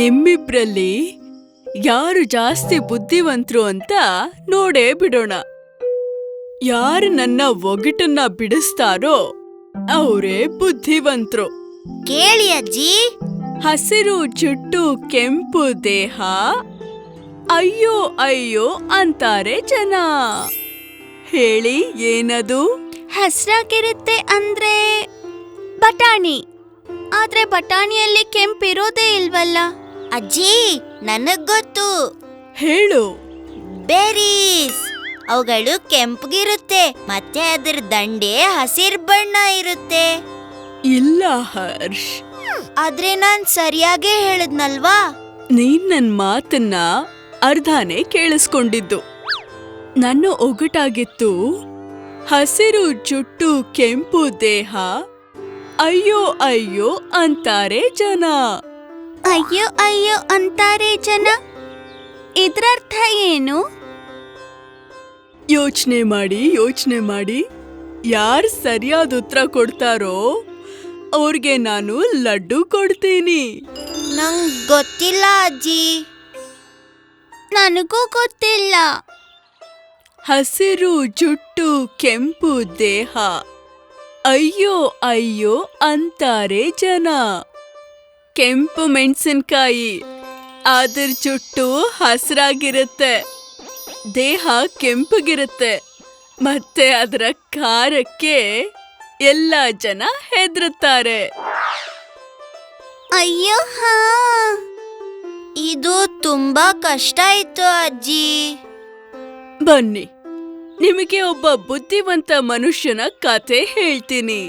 ನಿಮ್ಮಿಬ್ರಲ್ಲಿ ಯಾರು ಜಾಸ್ತಿ ಬುದ್ಧಿವಂತರು ಅಂತ ನೋಡೇ ಬಿಡೋಣ. ಯಾರು ನನ್ನ ಒಗಟನ್ನ ಬಿಡಿಸ್ತಾರೋ ಅವರೇ ಬುದ್ಧಿವಂತರು. ಕೇಳಿ ಅಜ್ಜಿ. ಹಸಿರು ಜುಟ್ಟು ಕೆಂಪು ದೇಹ ಅಯ್ಯೋ ಅಯ್ಯೋ ಅಂತಾರೆ ಜನ. ಹೇಳಿ ಏನದು? ಹಸ್ರಾಗಿರುತ್ತೆ ಅಂದ್ರೆ ಬಟಾಣಿ. ಆದ್ರೆ ಬಟಾಣಿಯಲ್ಲಿ ಕೆಂಪಿರೋದೇ ಇಲ್ವಲ್ಲ? ಅಜ್ಜಿ ನನಗ್ ಗೊತ್ತು. ಹೇಳು. ಬೆರೀಸ್. ಅವುಗಳು ಕೆಂಪಗಿರುತ್ತೆ ಮತ್ತೆ ಅದರ ದಂಡೆ ಹಸಿರು ಬಣ್ಣ ಇರುತ್ತೆ. ಇಲ್ಲ ಹರ್ಷ್. ಆದ್ರೆ ನಾನ್ ಸರಿಯಾಗೇ ಹೇಳದ್ನಲ್ವಾ? ನೀನ್ ನನ್ ಮಾತನ್ನ ಅರ್ಧಾನೆ ಕೇಳಿಸ್ಕೊಂಡಿದ್ದು. ನನ್ನ ಒಗಟಾಗಿತ್ತು. ಹಸಿರು ಜುಟ್ಟು ಕೆಂಪು ದೇಹ ಅಯ್ಯೋ ಅಯ್ಯೋ ಅಂತಾರೆ ಜನ. ಅಯ್ಯೋ ಅಯ್ಯೋ ಅಂತಾರೆ ಜನ. ಇದರರ್ಥ ಏನು? ಯೋಚನೆ ಮಾಡಿ ಯೋಚನೆ ಮಾಡಿ. ಯಾರು ಸರಿಯಾದ ಉತ್ತರ ಕೊಡ್ತಾರೋ ಅವ್ರಿಗೆ ನಾನು ಲಡ್ಡು ಕೊಡ್ತೀನಿ. ನಂಗ್ ಗೊತ್ತಿಲ್ಲ ಅಜ್ಜಿ. ನನಗೂ ಗೊತ್ತಿಲ್ಲ. ಹಸಿರು ಜುಟ್ಟು ಕೆಂಪು ದೇಹ. ಅಯ್ಯೋ ಅಯ್ಯೋ ಅಂತಾರೆ ಜನ. ಕೆಂಪು ಮೆಣಸಿನಕಾಯಿ. ಅದ್ರ ಚುಟ್ಟು ಹಸಿರಾಗಿರುತ್ತೆ. ದೇಹ ಕೆಂಪಗಿರುತ್ತೆ. ಮತ್ತೆ ಅದರ ಖಾರಕ್ಕೆ ಎಲ್ಲ ಜನ ಹೆದರುತ್ತಾರೆ. ಅಯ್ಯೋ ಹಾ. ಇದು ತುಂಬಾ ಕಷ್ಟ ಆಯ್ತು ಅಜ್ಜಿ. ಬನ್ನಿ. ನಿಮಗೆ ಒಬ್ಬ ಬುದ್ಧಿವಂತ ಮನುಷ್ಯನ ಕತೆ ಹೇಳ್ತೀನಿ.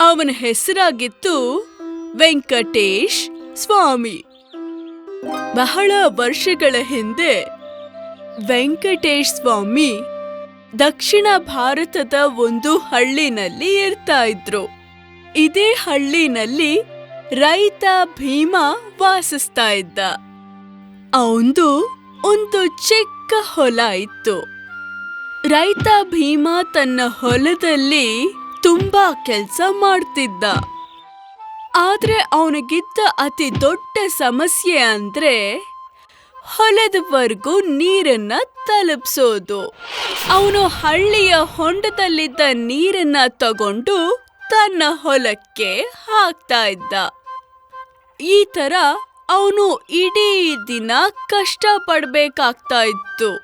ಅವನ ಹೆಸರಾಗಿತ್ತು ವೆಂಕಟೇಶ್ ಸ್ವಾಮಿ. ಬಹಳ ವರ್ಷಗಳ ಹಿಂದೆ ವೆಂಕಟೇಶ್ ಸ್ವಾಮಿ ದಕ್ಷಿಣ ಭಾರತದ ಒಂದು ಹಳ್ಳಿನಲ್ಲಿ ಇರ್ತಾ ಇದ್ರು. ಇದೇ ಹಳ್ಳಿನಲ್ಲಿ ರೈತ ಭೀಮ ವಾಸಿಸ್ತಾ ಇದ್ದ. ಅವಂದು ಒಂದು ಚಿಕ್ಕ ಹೊಲ ಇತ್ತು. ರೈತ ಭೀಮ ತನ್ನ ಹೊಲದಲ್ಲಿ ತುಂಬಾ ಕೆಲಸ ಮಾಡ್ತಿದ್ದ. ಆದ್ರೆ ಅವನಿಗಿದ್ದ ಅತಿ ದೊಡ್ಡ ಸಮಸ್ಯೆ ಅಂದ್ರೆ ಹೊಲದವರೆಗೂ ನೀರನ್ನ ತಲುಪಿಸೋದು. ಅವನು ಹಳ್ಳಿಯ ಹೊಂಡದಲ್ಲಿದ್ದ ನೀರನ್ನ ತಗೊಂಡು ತನ್ನ ಹೊಲಕ್ಕೆ ಹಾಕ್ತಾ ಇದ್ದ. ಈ ತರ ಅವನು ಇಡೀ ದಿನ ಕಷ್ಟ ಪಡ್ಬೇಕಾಗ್ತಾ ಇತ್ತು.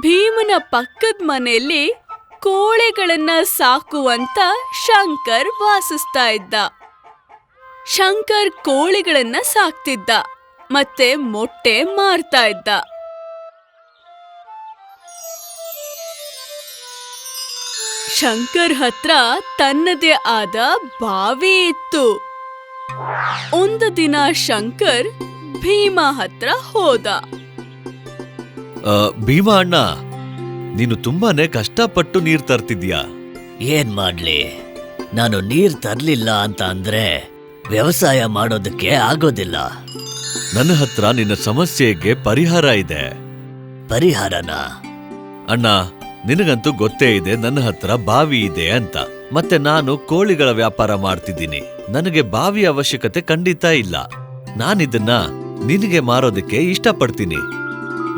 ಭೀಮನ ಪಕ್ಕದ ಮನೆಯಲ್ಲಿ ಕೋಳಿಗಳನ್ನ ಸಾಕುವಂತ ಶಂಕರ್ ವಾಸಿಸ್ತಾ ಇದ್ದ. ಶಂಕರ್ ಕೋಳಿಗಳನ್ನ ಸಾಕ್ತಿದ್ದ ಮತ್ತೆ ಮೊಟ್ಟೆ ಮಾರ್ತಾ ಇದ್ದ. ಶಂಕರ್ ಹತ್ರ ತನ್ನದೇ ಆದ ಬಾವಿ ಇತ್ತು. ಒಂದು ದಿನ ಶಂಕರ್ ಭೀಮಾ ಹತ್ರ ಹೋದ. ಆ, ಭೀಮಾ ಅಣ್ಣ ನೀನು ತುಂಬಾನೇ ಕಷ್ಟಪಟ್ಟು ನೀರ್ ತರ್ತಿದ್ಯಾ? ಏನ್ ಮಾಡ್ಲಿ? ನಾನು ನೀರ್ ತರ್ಲಿಲ್ಲ ಅಂತ ಅಂದ್ರೆ ವ್ಯವಸಾಯ ಮಾಡೋದಕ್ಕೆ ಆಗೋದಿಲ್ಲ. ನನ್ನ ಹತ್ರ ನಿನ್ನ ಸಮಸ್ಯೆಗೆ ಪರಿಹಾರ ಇದೆ. ಪರಿಹಾರನ? ಅಣ್ಣ ನಿನಗಂತೂ ಗೊತ್ತೇ ಇದೆ ನನ್ನ ಹತ್ರ ಬಾವಿ ಇದೆ ಅಂತ. ಮತ್ತೆ ನಾನು ಕೋಳಿಗಳ ವ್ಯಾಪಾರ ಮಾಡ್ತಿದ್ದೀನಿ. ನನಗೆ ಬಾವಿ ಅವಶ್ಯಕತೆ ಖಂಡಿತ ಇಲ್ಲ. ನಾನಿದನ್ನ ನಿನಗೆ ಮಾರೋದಕ್ಕೆ ಇಷ್ಟಪಡ್ತೀನಿ.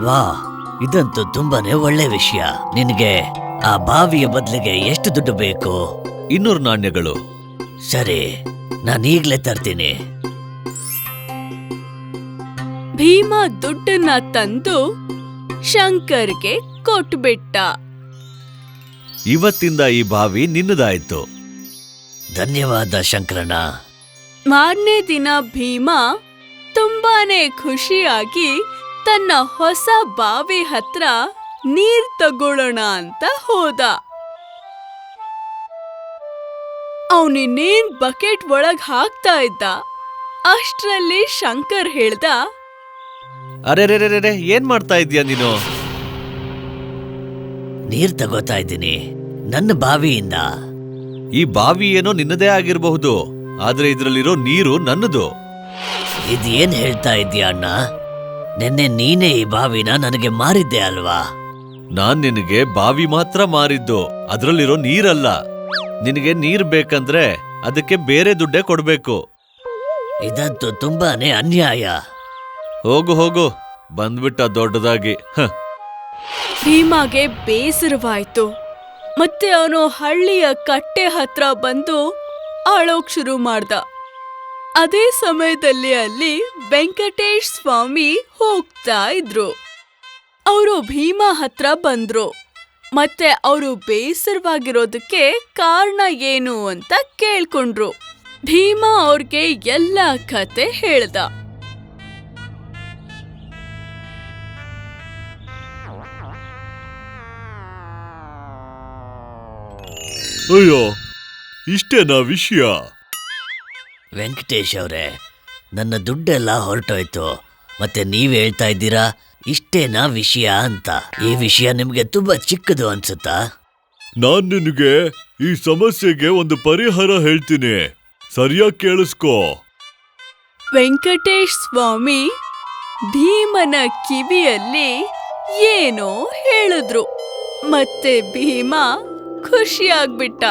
ವಾ ಇದಂತೂ ತುಂಬಾನೇ ಒಳ್ಳೆ ವಿಷಯ. ನಿನಗೆ ಆ ಬಾವಿಯ ಬದಲಿಗೆ ಎಷ್ಟು ದುಡ್ಡು ಬೇಕು? ಇನ್ನೂರು ನಾಣ್ಯಗಳು. ಸರಿ ನಾನು ಈಗ್ಲೇ ತರ್ತೀನಿ. ಭೀಮ ದುಡ್ಡನ್ನ ತಂದು ಶಂಕರ್ಗೆ ಕೊಟ್ಬಿಟ್ಟ. ಇವತ್ತಿಂದ ಈ ಬಾವಿ ನಿನ್ನದಾಯ್ತು. ಧನ್ಯವಾದ ಶಂಕರಣ್ಣ. ಮಾರನೇ ದಿನ ಭೀಮ ತುಂಬಾನೇ ಖುಷಿಯಾಗಿ ತನ್ನ ಹೊಸ ಬಾವಿ ಹತ್ರ ನೀರ್ ತಗೊಳ್ಳೋಣ ಅಂತ ಹೋದ. ಅವನಿನ್ನೇನ್ ಬಕೆಟ್ ಒಳಗ್ ಹಾಕ್ತಾ ಇದ್ದ? ಅಷ್ಟ್ರಲ್ಲಿ ಶಂಕರ್ ಹೇಳ್ದ ಅರೆ ರೇ ರೇ ಏನ್ ಮಾಡ್ತಾ ಇದೀಯ ನೀನು? ನೀರ್ ತಗೋತಾ ಇದ್ದೀನಿ ನನ್ನ ಬಾವಿಯಿಂದ. ಈ ಬಾವಿ ಏನೋ ನಿನ್ನದೇ ಆಗಿರಬಹುದು ಆದ್ರೆ ಇದ್ರಲ್ಲಿರೋ ನೀರು ನನ್ನದು. ಇದೇನ್ ಹೇಳ್ತಾ ಇದ್ದೀಯ ಅಣ್ಣ? ನಿನ್ನೆ ನೀನೇ ಈ ಬಾವಿನ ನನಗೆ ಮಾರಿದ್ದೆ ಅಲ್ವಾ? ನಾನ್ ನಿನಗೆ ಬಾವಿ ಮಾತ್ರ ಮಾರಿದ್ದು ಅದರಲ್ಲಿರೋ ನೀರಲ್ಲ. ನಿನಗೆ ನೀರ್ ಬೇಕಂದ್ರೆ ಅದಕ್ಕೆ ಬೇರೆ ದುಡ್ಡೇ ಕೊಡ್ಬೇಕು. ಇದಂತೂ ತುಂಬಾನೇ ಅನ್ಯಾಯ. ಹೋಗು ಹೋಗು. ಬಂದ್ಬಿಟ್ಟ ದೊಡ್ಡದಾಗಿ. ಹ. ಭೀಮಾಗೆ ಬೇಸರವಾಯ್ತು. ಮತ್ತೆ ಅವನು ಹಳ್ಳಿಯ ಕಟ್ಟೆ ಹತ್ರ ಬಂದು ಆಳೋಕ್ ಶುರು ಮಾಡ್ದ. ಅದೇ ಸಮಯದಲ್ಲಿ ಅಲ್ಲಿ ವೆಂಕಟೇಶ್ ಸ್ವಾಮಿ ಹೋಗ್ತಾ ಇದ್ರು. ಅವರು ಭೀಮಾ ಹತ್ರ ಬಂದ್ರು. ಮತ್ತೆ ಅವರು ಬೇಸರವಾಗಿರೋದಕ್ಕೆ ಕಾರಣ ಏನು ಅಂತ ಕೇಳ್ಕೊಂಡ್ರು. ಭೀಮಾ ಅವ್ರಿಗೆ ಎಲ್ಲ ಕತೆ ಹೇಳ್ದ. ಅಯ್ಯೋ ಇಷ್ಟೇನಾ ವಿಷಯ? ವೆಂಕಟೇಶ್ ಅವರೇ ನನ್ನ ದುಡ್ಡೆಲ್ಲ ಹೊರಟೋಯ್ತು. ಮತ್ತೆ ನೀವ್ ಹೇಳ್ತಾ ಇದ್ದೀರಾ? ಇಷ್ಟೇನಾ ವಿಷಯ ಅಂತ? ಈ ವಿಷಯ ನಿಮ್ಗೆ ತುಂಬಾ ಚಿಕ್ಕದು ಅನ್ಸುತ್ತಾ? ನಾನ್ ನಿನಗೆ ಈ ಸಮಸ್ಯೆಗೆ ಒಂದು ಪರಿಹಾರ ಹೇಳ್ತೀನಿ. ಸರಿಯಾಗಿ ಕೇಳಿಸ್ಕೋ. ವೆಂಕಟೇಶ್ ಸ್ವಾಮಿ ಭೀಮನ ಕಿವಿಯಲ್ಲಿ ಏನೋ ಹೇಳಿದ್ರು. ಮತ್ತೆ ಭೀಮ ಖುಷಿಯಾಗ್ಬಿಟ್ಟ.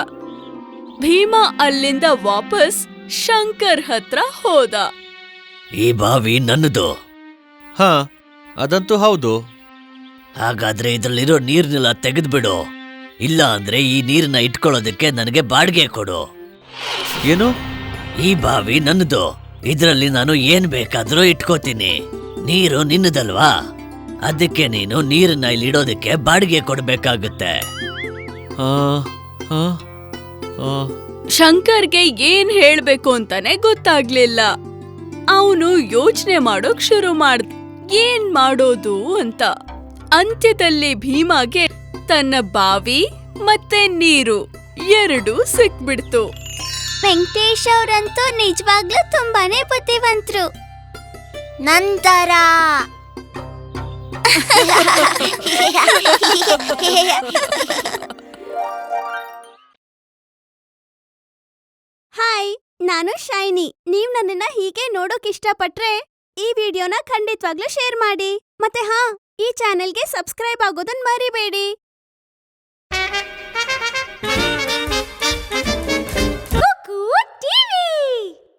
ಭೀಮ ಅಲ್ಲಿಂದ ವಾಪಸ್ ಶಂಕರ್ ಹತ್ರ ಹೋದ. ಈ ಬಾವಿ ನನ್ನದು. ಹಾ ಅದಂತೂ ಹೌದು. ಹಾಗಾದ್ರೆ ಇದರಲ್ಲಿರೋ ನೀರ್ನೆಲ್ಲ ತೆಗೆದ್ಬಿಡು. ಇಲ್ಲ ಅಂದ್ರೆ ಈ ನೀರನ್ನ ಇಟ್ಕೊಳ್ಳೋದಕ್ಕೆ ನನಗೆ ಬಾಡಿಗೆ ಕೊಡು. ಏನು? ಈ ಬಾವಿ ನನ್ನದು. ಇದರಲ್ಲಿ ನಾನು ಏನ್ ಬೇಕಾದ್ರೂ ಇಟ್ಕೋತೀನಿ. ನೀರು ನಿನ್ನದಲ್ವಾ? ಅದಕ್ಕೆ ನೀನು ನೀರನ್ನ ಇಲ್ಲಿ ಇಡೋದಕ್ಕೆ ಬಾಡಿಗೆ ಕೊಡ್ಬೇಕಾಗುತ್ತೆ. ಆ, ಆ, ಆ. ಶಂಕರ್ಗೆ ಏನ್ ಹೇಳ್ಬೇಕು ಅಂತಾನೆ ಗೊತ್ತಾಗ್ಲಿಲ್ಲ. ಅವನು ಯೋಚನೆ ಮಾಡೋಕ್ ಶುರು ಮಾಡ್ದ ಏನ್ ಮಾಡೋದು ಅಂತ. ಅಂತ್ಯದಲ್ಲಿ ಭೀಮಾಗೆ ತನ್ನ ಬಾವಿ ಮತ್ತೆ ನೀರು ಎರಡು ಸಿಕ್ಬಿಡ್ತು. ವೆಂಕಟೇಶ್ ಅವರಂತೂ ನಿಜವಾಗ್ಲೂ ತುಂಬಾನೇ ಬುದ್ಧಿವಂತರು. ನಂತರ ಹಾಯ್, ನಾನು ಶೈನಿ. ನೀವ್ ನನ್ನನ್ನ ಹೀಗೆ ನೋಡೋಕ್ ಇಷ್ಟಪಟ್ರೆ ಈ ವಿಡಿಯೋನ ಖಂಡಿತವಾಗ್ಲೂ ಶೇರ್ ಮಾಡಿ. ಮತ್ತೆ ಹಾ ಈ ಚಾನೆಲ್ಗೆ ಸಬ್ಸ್ಕ್ರೈಬ್ ಆಗೋದನ್ನ ಮರಿಬೇಡಿ.